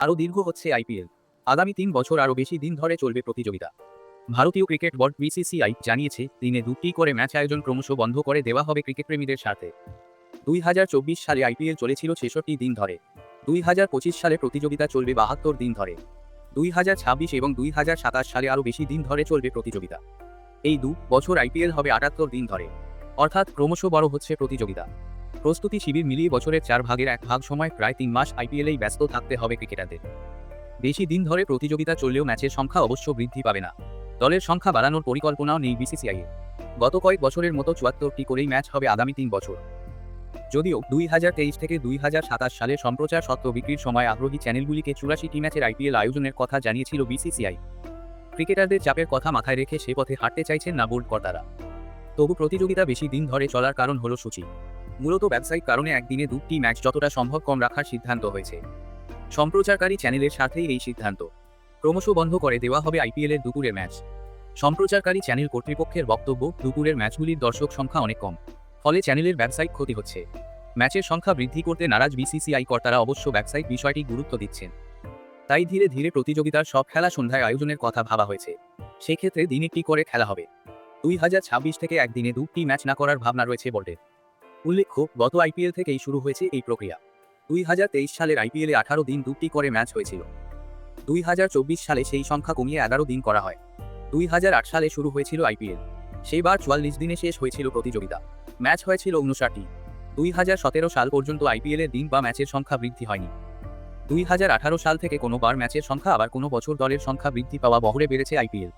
আরও দীর্ঘ হচ্ছে আইপিএল আগামী তিন বছর আরও বেশি দিন ধরে চলবে প্রতিযোগিতা। ভারতীয় ক্রিকেট বোর্ড বিসিসিআই জানিয়েছে, দিনে দুটি করে ম্যাচ আয়োজন ক্রমশ বন্ধ করে দেওয়া হবে ক্রিকেট প্রেমীদের স্বার্থে দুই সালে আইপিএল চলেছিল ছেষট্টি দিন ধরে। দুই হাজার পঁচিশ সালে প্রতিযোগিতা চলবে বাহাত্তর দিন ধরে। দুই হাজার ছাব্বিশ এবং দুই হাজার সাতাশ সালে আরও বেশি দিন ধরে চলবে প্রতিযোগিতা। এই দু বছর আইপিএল হবে আটাত্তর দিন ধরে। অর্থাৎ ক্রমশ বড় হচ্ছে প্রতিযোগিতা। প্রস্তুতি শিবির মিলিয়ে বছরের চার ভাগের এক ভাগ সময় প্রায় তিন মাস আইপিএলেই ব্যস্ত থাকতে হবে ক্রিকেটারদের। বেশি দিন ধরে প্রতিযোগিতা চললেও ম্যাচের সংখ্যা অবশ্য বৃদ্ধি পাবে না। দলের সংখ্যা বাড়ানোর পরিকল্পনাও নেই বিসিসিআইয়ের গত কয়েক বছরের মতো চুয়াত্তরটি করেই ম্যাচ হবে আগামী তিন বছর। যদিও দুই হাজার তেইশ থেকে দুই হাজার সাতাশ সালে সম্প্রচার সত্ত্ব বিক্রির সময় আগ্রহী চ্যানেলগুলিকে চুরাশিটি ম্যাচের আইপিএল আয়োজনের কথা জানিয়েছিল বিসিসিআই। ক্রিকেটারদের চাপের কথা মাথায় রেখে সে পথে হাঁটতে চাইছেন না বোর্ড কর্তারা। তবু প্রতিযোগিতা বেশি দিন ধরে চলার কারণ হল সূচি। মূলত ব্যবসায়িক কারণে একদিনে দুটি ম্যাচ যতটা সম্ভব কম রাখার সিদ্ধান্ত হয়েছে। সম্প্রচারকারী চ্যানেলের সাথেই এই সিদ্ধান্ত। ক্রমশ বন্ধ করে দেওয়া হবে আইপিএলের দুপুরের ম্যাচ সম্প্রচারকারী চ্যানেল কর্তৃপক্ষের বক্তব্য, দুপুরের ম্যাচগুলির দর্শক সংখ্যা অনেক কম। ফলে চ্যানেলের ব্যবসায়িক ক্ষতি হচ্ছে। ম্যাচের সংখ্যা বৃদ্ধি করতে নারাজ বিসিসিআই কর্তারা অবশ্য ব্যবসায়িক বিষয়টি গুরুত্ব দিচ্ছেন। তাই ধীরে ধীরে প্রতিযোগিতার সব খেলা সন্ধ্যায় আয়োজনের কথা ভাবা হয়েছে। সেক্ষেত্রে দিন একটি করে খেলা হবে। দুই হাজার ছাব্বিশ থেকে একদিনে দুটি ম্যাচ না করার ভাবনা রয়েছে বোর্ডের। উল্লেখ্য, গত আইপিএল থেকেই শুরু হয়েছে এই প্রক্রিয়া। দুই হাজার তেইশ সালের আইপিএলে আঠারো দিন দুটি করে ম্যাচ হয়েছিল। দুই হাজার চব্বিশ সালে সেই সংখ্যা কমিয়ে এগারো দিন করা হয়। দুই হাজার আট সালে শুরু হয়েছিল আইপিএল। সেইবার চুয়াল্লিশ দিনে শেষ হয়েছিল প্রতিযোগিতা। ম্যাচ হয়েছিল উনষাটটি দুই হাজার সতেরো সাল পর্যন্ত আইপিএলের দিন বা ম্যাচের সংখ্যা বৃদ্ধি হয়নি। দুই হাজার আঠারো সাল থেকে কোনো বার ম্যাচের সংখ্যা আবার কোনো বছর দলের সংখ্যা বৃদ্ধি পাওয়া বহরে বেড়েছে আইপিএল।